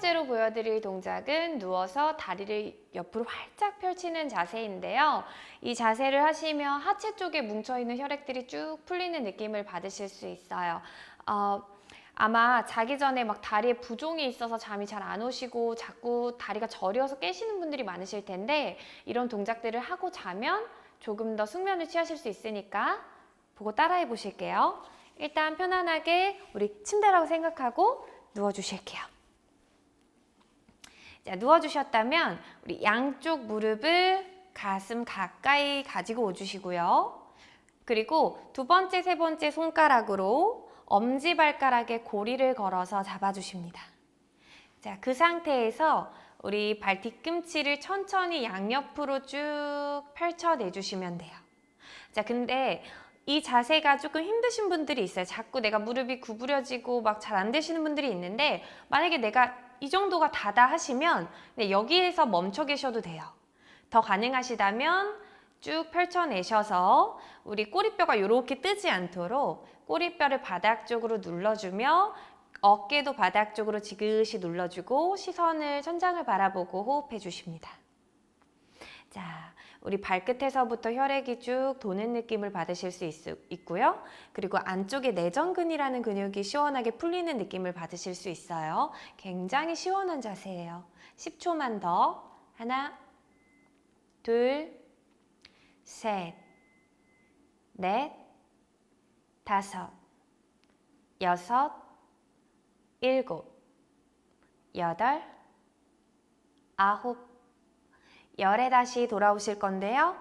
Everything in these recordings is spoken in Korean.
번째로 보여드릴 동작은 누워서 다리를 옆으로 활짝 펼치는 자세인데요. 이 자세를 하시면 하체 쪽에 뭉쳐있는 혈액들이 쭉 풀리는 느낌을 받으실 수 있어요. 어, 아마 자기 전에 막 다리에 부종이 있어서 잠이 잘 안 오시고 자꾸 다리가 저려서 깨시는 분들이 많으실 텐데 이런 동작들을 하고 자면 조금 더 숙면을 취하실 수 있으니까 보고 따라해 보실게요. 일단 편안하게 우리 침대라고 생각하고 누워 주실게요. 자, 누워주셨다면 우리 양쪽 무릎을 가슴 가까이 가지고 오주시고요. 그리고 두 번째, 세 번째 손가락으로 엄지발가락에 고리를 걸어서 잡아주십니다. 자, 그 상태에서 우리 발 뒤꿈치를 천천히 양옆으로 쭉 펼쳐내주시면 돼요. 자, 근데 이 자세가 조금 힘드신 분들이 있어요. 자꾸 내가 무릎이 구부려지고 막 잘 안 되시는 분들이 있는데 만약에 내가 이 정도가 다다 하시면 네, 여기에서 멈춰 계셔도 돼요. 더 가능하시다면 쭉 펼쳐내셔서 우리 꼬리뼈가 이렇게 뜨지 않도록 꼬리뼈를 바닥 쪽으로 눌러주며 어깨도 바닥 쪽으로 지그시 눌러주고 시선을 천장을 바라보고 호흡해 주십니다. 자, 우리 발끝에서부터 혈액이 쭉 도는 느낌을 받으실 수 있, 고요 그리고 안쪽에 내전근이라는 근육이 시원하게 풀리는 느낌을 받으실 수 있어요. 굉장히 시원한 자세예요. 10초만 더. 하나, 둘, 셋, 넷, 다섯, 여섯, 일곱, 여덟, 아홉, 열에 다시 돌아오실 건데요.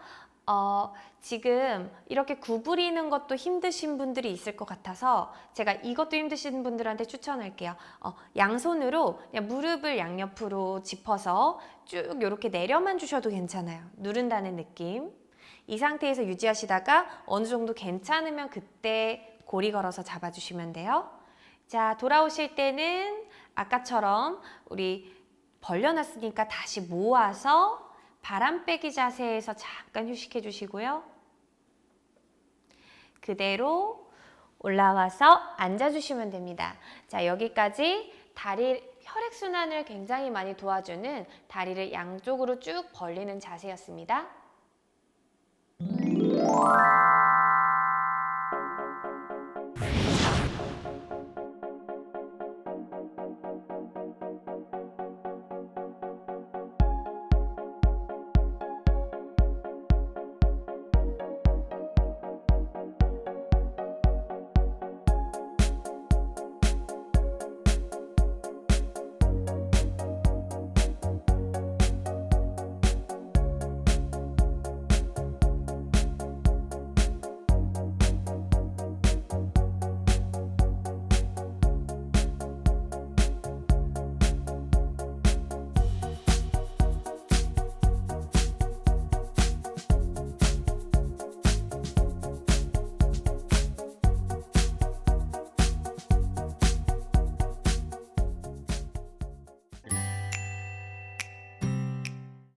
어, 지금 이렇게 구부리는 것도 힘드신 분들이 있을 것 같아서 제가 이것도 힘드신 분들한테 추천할게요. 어, 양손으로 그냥 무릎을 양옆으로 짚어서 쭉 이렇게 내려만 주셔도 괜찮아요. 누른다는 느낌. 이 상태에서 유지하시다가 어느 정도 괜찮으면 그때 고리 걸어서 잡아주시면 돼요. 자, 돌아오실 때는 아까처럼 우리 벌려놨으니까 다시 모아서 바람 빼기 자세에서 잠깐 휴식해 주시고요. 그대로 올라와서 앉아주시면 됩니다. 자, 여기까지 다리 혈액순환을 굉장히 많이 도와주는 다리를 양쪽으로 쭉 벌리는 자세였습니다.